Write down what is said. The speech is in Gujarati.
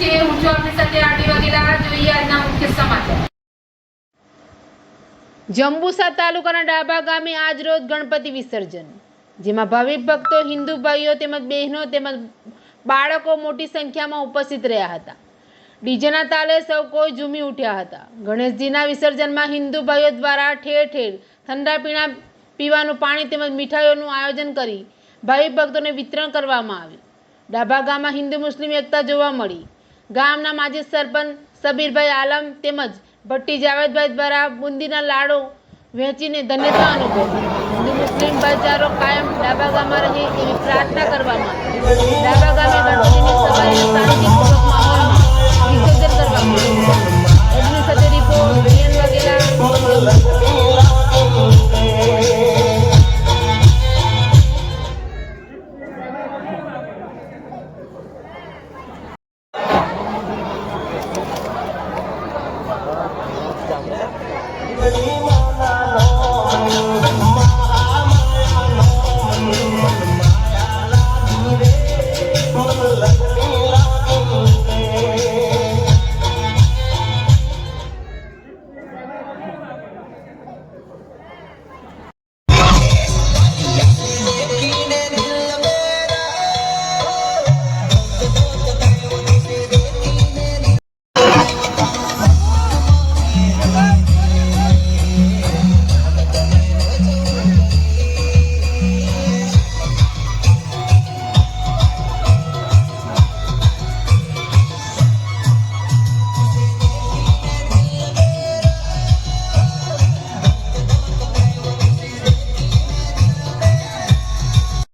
છે જંબુસા તાલુકાના ડાબા ગામે આજ રોજ ગણપતિ વિસર્જન, જેમાં ભાવિક ભક્તો, હિન્દુ ભાઈઓ તેમજ બહેનો તેમજ બાળકો મોટી સંખ્યામાં ઉપસ્થિત રહ્યા હતા. ડીજેના તાલે સૌ કોઈ ઝૂમી ઉઠ્યા હતા. ગણેશજીના વિસર્જનમાં હિન્દુ ભાઈઓ દ્વારા ઠેર ઠેર ઠંડા પીણા પીવાનું પાણી તેમજ મીઠાઈઓનું આયોજન કરી ભાવિક ભક્તોને વિતરણ કરવામાં આવ્યું. ડાભા ગામમાં હિન્દુ મુસ્લિમ એકતા જોવા મળી. ગામના માજી સરપંચ સબીરભાઈ આલમ તેમજ ભટ્ટી જાવેદભાઈ દ્વારા બુંદીના લાડો વહેંચીને ધન્યતા અનુભવી. મુસ્લિમ ભાઈચારો કાયમ ડાબા ગામમાં રહે એવી પ્રાર્થના કરવામાં ડાબા ગામે ગણપતિની સભાને શાંતિપૂર્વક માહોલમાં વિસર્જન કરવામાં આવ્યું. એડમિન સાથે રિપોર્ટ વાઘેલા. believe